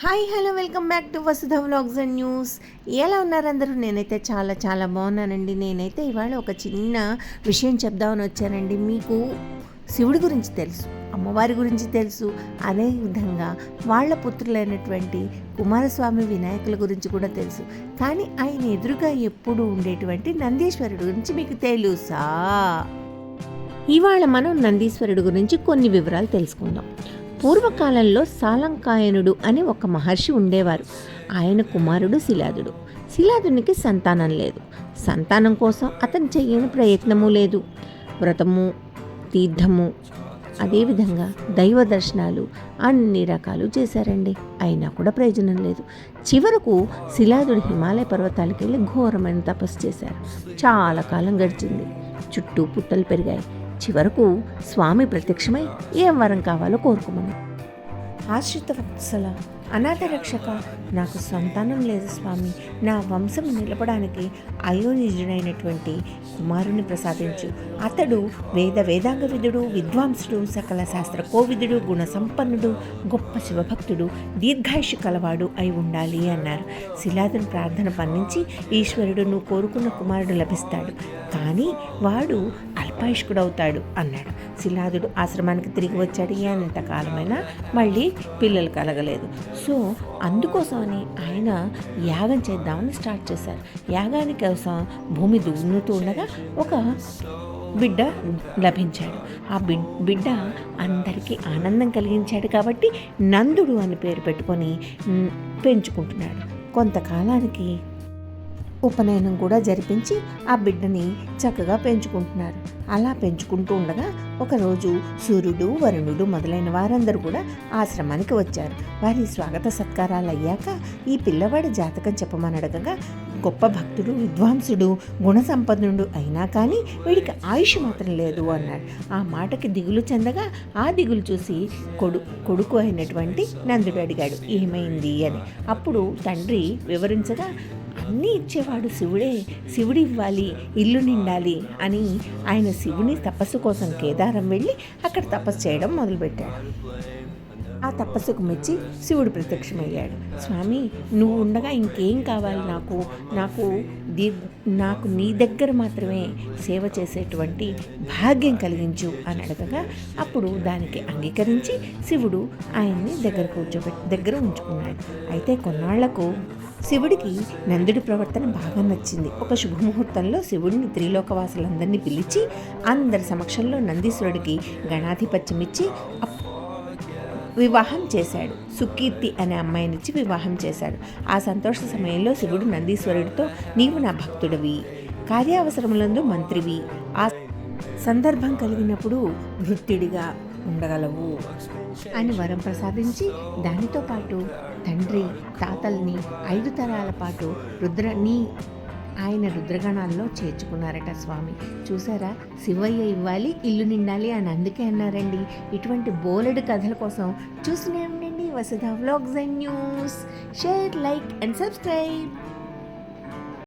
Hi hello welcome back to Vasudha vlogs and news. ఎలా ఉన్నారు అందరూ? నేనైతే చాలా చాలా బాగున్నానండి. నేనైతే ఇవాళ ఒక చిన్న విషయం చెప్దామని వచ్చానండి. మీకు శివుడి గురించి తెలుసు అమ్మవారి గురించి తెలుసు. అదే విధంగా వాళ్ళ పుత్రులైనటువంటి కుమారస్వామి వినాయకుల గురించి కూడా తెలుసు. కానీ ఆయన ఎదురుగా ఎప్పుడు ఉండేటువంటి నందీశ్వరుడు గురించి మీకు తెలుసా? ఇవాళ మనం నందీశ్వరుడు గురించి కొన్ని వివరాలు తెలుసుకుందాం. పూర్వకాలంలో సాలంకాయనుడు అని ఒక మహర్షి ఉండేవారు. ఆయన కుమారుడు శిలాదుడు. శిలాదునికి సంతానం లేదు. సంతానం కోసం అతను చేయని ప్రయత్నము లేదు. వ్రతము తీర్థము అదేవిధంగా దైవ దర్శనాలు అన్ని రకాలు చేశారండి. అయినా కూడా ప్రయోజనం లేదు. చివరకు శిలాదుడు హిమాలయ పర్వతాలకు వెళ్ళి ఘోరమైన తపస్సు చేశారు. చాలా కాలం గడిచింది. చుట్టూ పుట్టలు పెరిగాయి. చివరకు స్వామి ప్రత్యక్షమై ఏం వరం కావాలో కోరుకోమని. ఆశ్రిత వత్సల అనాథ రక్షక నాకు సంతానం లేదు స్వామి. నా వంశం నిలపడానికి అయోనిజుడైనటువంటి కుమారుని ప్రసాదించు. అతడు వేద వేదాంగ విధుడు విద్వాంసుడు సకల శాస్త్ర కోవిదుడు గుణ సంపన్నుడు గొప్ప శివభక్తుడు దీర్ఘాయుషు కలవాడు అయి ఉండాలి అన్నారు. శిలాదుని ప్రార్థన పన్నించి ఈశ్వరుడు నువ్వు కోరుకున్న కుమారుడు లభిస్తాడు. కానీ వాడు అల్పాయుష్కుడవుతాడు అన్నాడు. శిలాదుడు ఆశ్రమానికి తిరిగి వచ్చాడు. ఎంతకాలమైనా మళ్ళీ పిల్లలు కలగలేదు. సో అందుకోసమని ఆయన యాగం చేద్దామని స్టార్ట్ చేశారు. యాగాని కోసం భూమి దున్నుతూ ఉండగా ఒక బిడ్డ లభించాడు. ఆ బిడ్ బిడ్డ అందరికీ ఆనందం కలిగించాడు కాబట్టి నందుడు అని పేరు పెట్టుకొని పెంచుకుంటున్నాడు. కొంతకాలానికి ఉపనయనం కూడా జరిపించి ఆ బిడ్డని చక్కగా పెంచుకుంటున్నారు. అలా పెంచుకుంటూ ఉండగా ఒకరోజు సూర్యుడు వరుణుడు మొదలైన వారందరూ కూడా ఆశ్రమానికి వచ్చారు. వారి స్వాగత సత్కారాలు అయ్యాక ఈ పిల్లవాడి జాతకం చెప్పమని అడగగా గొప్ప భక్తుడు విద్వాంసుడు గుణ సంపన్నుడు అయినా కానీ వీడికి ఆయుష్ మాత్రం లేదు అన్నాడు. ఆ మాటకి దిగులు చెందగా ఆ దిగులు చూసి కొడు కొడుకు అయినటువంటి నందుడు అడిగాడు ఏమైంది? అని. అప్పుడు తండ్రి వివరించగా అన్నీ ఇచ్చేవాడు శివుడే. శివుడు ఇవ్వాలి ఇల్లు నిండాలి అని ఆయన శివుని తపస్సు కోసం కేదారం వెళ్ళి అక్కడ తపస్సు చేయడం మొదలుపెట్టాడు. ఆ తపస్సుకు మెచ్చి శివుడు ప్రత్యక్షమయ్యాడు. స్వామి నువ్వు ఉండగా ఇంకేం కావాలి నాకు? నాకు దీ నాకు నీ దగ్గర మాత్రమే సేవ చేసేటువంటి భాగ్యం కలిగించు అని అడగగా అప్పుడు దానికి అంగీకరించి శివుడు ఆయన్ని దగ్గర కూర్చోబెట్టి దగ్గర ఉంచుకున్నాడు. అయితే కొన్నాళ్ళకు శివుడికి నందుడి ప్రవర్తన బాగా నచ్చింది. ఒక శుభముహూర్తంలో శివుడిని త్రిలోకవాసులందరినీ పిలిచి అందరి సమక్షంలో నందీశ్వరుడికి గణాధిపత్యం ఇచ్చి అప్- వివాహం చేశాడు. సుకీర్తి అనే అమ్మాయినిచ్చి వివాహం చేశాడు. ఆ సంతోష సమయంలో శివుడు నందీశ్వరుడితో నీవు నా భక్తుడివి. కార్యావసరములందు మంత్రివి. ఆ సందర్భం కలిగినప్పుడు భృత్యుడిగా ఉండగలవు అని వరం ప్రసాదించి దానితో పాటు తండ్రి తాతల్ని ఐదు తరాల పాటు రుద్రని ఆయన రుద్రగణాల్లో చేర్చుకున్నారట స్వామి. చూసారా? శివయ్య ఇవ్వాలి ఇల్లు నిండాలి అని అందుకే అన్నారండి. ఇటువంటి బోలెడు కథల కోసం చూస్తూనే ఉండండి. Vasudha vlogs and news. Share like and subscribe.